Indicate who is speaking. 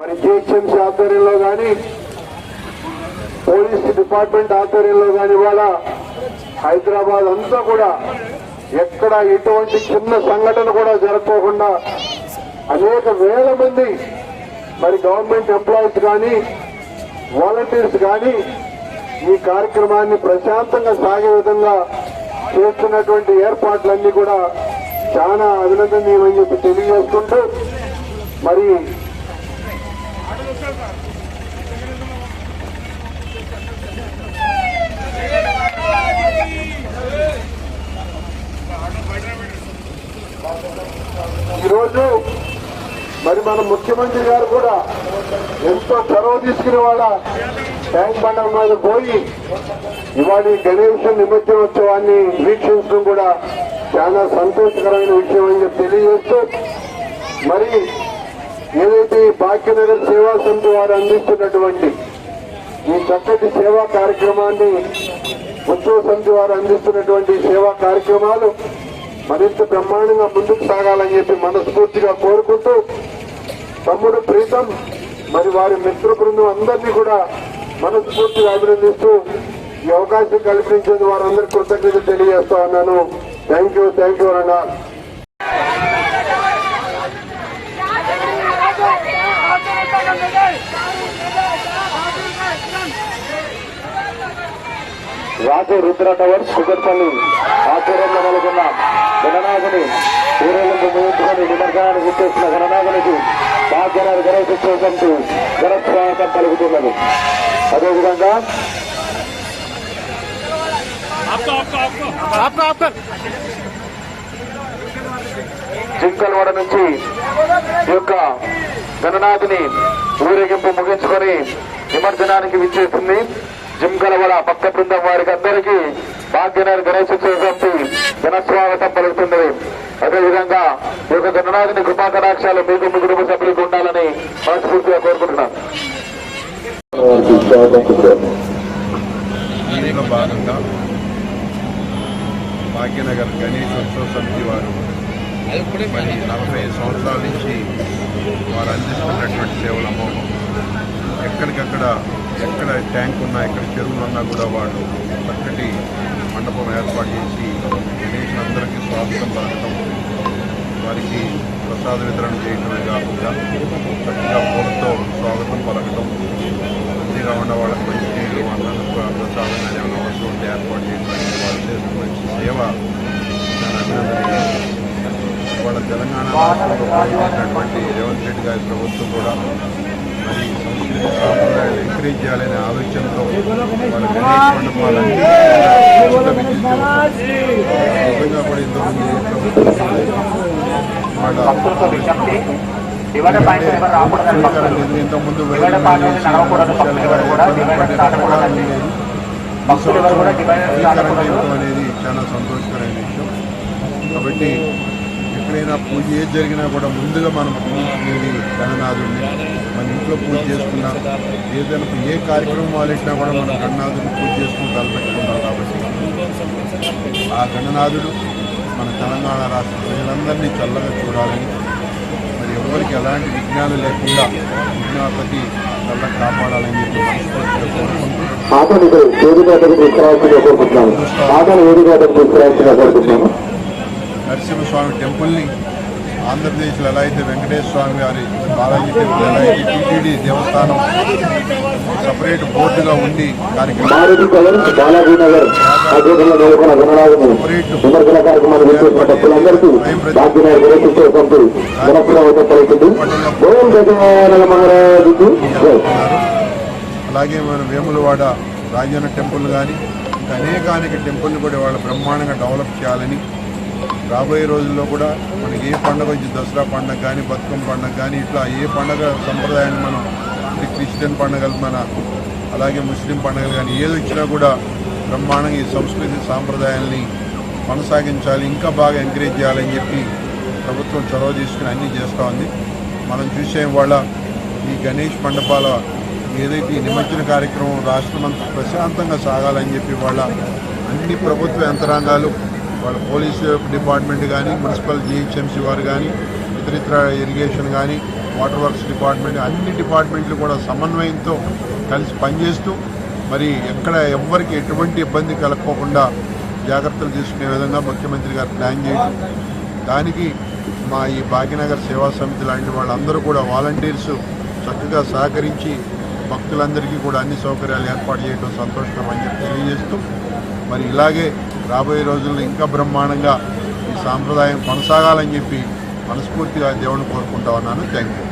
Speaker 1: మరి జిహెచ్ఎంసీ ఆధ్వర్యంలో కానీ పోలీస్ డిపార్ట్మెంట్ ఆధ్వర్యంలో కానీ ఇవాళ హైదరాబాద్ అంతా కూడా ఎక్కడ ఎటువంటి చిన్న సంఘటన కూడా జరగకోకుండా అనేక వేల మంది మరి గవర్నమెంట్ ఎంప్లాయీస్ కానీ వాలంటీర్స్ కానీ ఈ కార్యక్రమాన్ని ప్రశాంతంగా సాగే విధంగా చేస్తున్నటువంటి ఏర్పాట్లన్నీ కూడా చాలా అభినందనీయమని చెప్పి తెలియజేసుకుంటూ మరి ఈరోజు మరి మన ముఖ్యమంత్రి గారు కూడా ఎంతో చొరవ తీసుకునే వాళ్ళ ట్యాంక్ బండ మీద పోయి ఇవాళ గణేష్ గణేష్ నిమజ్జనోత్సవాన్ని వీక్షించడం కూడా చాలా సంతోషకరమైన విషయం అని చెప్పి తెలియజేస్తూ మరి ఏదైతే భాగ్యనగర్ సేవా సమితి వారు అందిస్తున్నటువంటి ఈ చక్కటి సేవా కార్యక్రమాన్ని ఉత్సవ సమితి వారు అందిస్తున్నటువంటి సేవా కార్యక్రమాలు మరింత బ్రహ్మాండంగా ముందుకు సాగాలని చెప్పి మనస్ఫూర్తిగా కోరుకుంటూ తమ్ముడు ప్రీతం మరి వారి మిత్ర బృందం అందరినీ కూడా మనస్ఫూర్తిగా అభినందిస్తూ ఈ అవకాశం కల్పించేందుకు వారందరికీ కృతజ్ఞత తెలియజేస్తా ఉన్నాను. థ్యాంక్ యూ థ్యాంక్ యూ అన్నారు రాజు రుద్ర టవర్స్ కుకట్పల్లి ఆధ్వర్యంలో నెలకొన్న గణనాథుని ఊరేగింపు ముగించుకొని నిమజ్జనానికి గుర్తిస్తున్న గణనాథునికి భాగ్యనాథ్ గణేశోత్సవ సమితి ఘనస్వాగతం పలుకుతున్నది. అదేవిధంగా జింకల్వాడ నుంచి ఈ యొక్క గణనాథుని ఊరేగింపు ముగించుకొని నిమజ్జనానికి విచ్చేస్తుంది జింకలవడ భక్త బృందం వారికి అందరికీ భాగ్యనగర్ గణేశోత్సవ చతుర్థి ఘనస్వాగతం పలుకుతున్నది. అదేవిధంగా ఈ యొక్క గణనాథుని కృపాకటాక్షాలు మీకు మీ కుటుంబ సభ్యులకు ఉండాలని మనస్ఫూర్తిగా కోరుకుంటున్నాను.
Speaker 2: దీనిలో భాగంగా భాగ్యనగర్ గణేష్ ఉత్సవ సమితి వారు మరి నలభై సంవత్సరాల నుంచి వారు అందిస్తున్నటువంటి సేవలు అమోఘం ఎక్కడికక్కడ ఎక్కడ ట్యాంక్ ఉన్నా ఎక్కడ చెరువులు ఉన్నా కూడా వాళ్ళు చక్కటి మండపం ఏర్పాటు చేసి అందరికీ స్వాగతం పలకటం వారికి ప్రసాద వితరణ చేయటమే కాకుండా చక్కగా పూలతో స్వాగతం పలకటం మంచిగా ఉన్న వాళ్ళకి మంచి నీళ్ళు అన్నం ప్రసాదం కానీ ఏమైనా అవసరం ఉంటే ఏర్పాటు చేయడం వాళ్ళు చేసిన మంచి సేవ. వాళ్ళ తెలంగాణ రాష్ట్రంలో రేవంత్ రెడ్డి గారి ప్రభుత్వం కూడా మరి ఎంకరేజ్ చేయాలనే ఆలోచనతో కూడా ఇంతకుముందు
Speaker 3: పాయింట్ భక్తులు
Speaker 2: ఇంతకుముందు
Speaker 3: కూడా
Speaker 2: అనేది చాలా సంతోషకరమైన విషయం కాబట్టి ఎక్కడైనా పూజ ఏది జరిగినా కూడా ముందుగా మనం పూజించుకునేది గణనాథుడిని మన ఇంట్లో పూజ చేసుకున్నాం ఏదైనా ఏ కార్యక్రమం వాళ్ళిచ్చినా కూడా మనం గణనాథుడిని పూజ చేసుకుని తలపెట్టుకున్నాం కాబట్టి ఆ గణనాథుడు మన తెలంగాణ రాష్ట్ర ప్రజలందరినీ చల్లగా చూడాలని మరి ఎవరికి ఎలాంటి విజ్ఞానం లేకుండా విజ్ఞాపతి చల్లగా కాపాడాలని చెప్పి మనస్ఫూర్తిగా
Speaker 1: కోరుకుంటున్నాను
Speaker 2: నరసింహస్వామి టెంపుల్ని ఆంధ్రప్రదేశ్లో ఎలా అయితే వెంకటేశ్వర స్వామి గారి బాలాజీ టెంపుల్ ఎలా అయితే టీటీడీ దేవస్థానం సపరేట్ బోర్డుగా ఉండి. అలాగే మన వేములవాడ రాజన్న టెంపుల్ కానీ ఇంకా అనేకానేక టెంపుల్ని కూడా వాళ్ళ బ్రహ్మాండంగా డెవలప్ చేయాలని రాబోయే రోజుల్లో కూడా మనకి ఏ పండుగ వచ్చి దసరా పండుగ కానీ బతుకమ్మ పండుగ కానీ ఇట్లా ఏ పండుగ సంప్రదాయాన్ని మనం క్రిస్టియన్ పండుగలు మన అలాగే ముస్లిం పండుగలు కానీ ఏది వచ్చినా కూడా బ్రహ్మాండంగా ఈ సంస్కృతి సాంప్రదాయాల్ని కొనసాగించాలి ఇంకా బాగా ఎంకరేజ్ చేయాలని చెప్పి ప్రభుత్వం చొరవ తీసుకుని అన్నీ చేస్తూ ఉంది. మనం చూసే వాళ్ళ ఈ గణేష్ మండపాల ఏదైతే ఈ నిమజ్జన కార్యక్రమం రాష్ట్రమంతా ప్రశాంతంగా సాగాలని చెప్పి వాళ్ళ అన్ని ప్రభుత్వ యంత్రాంగాలు వాళ్ళ పోలీస్ డిపార్ట్మెంట్ కానీ మున్సిపల్ జిహెచ్ఎంసీ వారు కానీ ఇతరితర ఇరిగేషన్ కానీ వాటర్ వర్క్స్ డిపార్ట్మెంట్ అన్ని డిపార్ట్మెంట్లు కూడా సమన్వయంతో కలిసి పనిచేస్తూ మరి ఎక్కడ ఎవ్వరికి ఎటువంటి ఇబ్బంది కలగకోకుండా జాగ్రత్తలు తీసుకునే విధంగా ముఖ్యమంత్రి గారు ప్లాన్ చేయడం. దానికి మా ఈ భాగ్యనగర్ సేవా సమితి లాంటి వాళ్ళందరూ కూడా వాలంటీర్స్ చక్కగా సహకరించి భక్తులందరికీ కూడా అన్ని సౌకర్యాలు ఏర్పాటు చేయడం సంతోషకరం అని చెప్పి తెలియజేస్తూ మరి ఇలాగే రాబోయే రోజుల్లో ఇంకా బ్రహ్మాండంగా ఈ సాంప్రదాయం కొనసాగాలని చెప్పి మనస్ఫూర్తిగా దేవుణ్ణి కోరుకుంటా ఉన్నాను. Thank you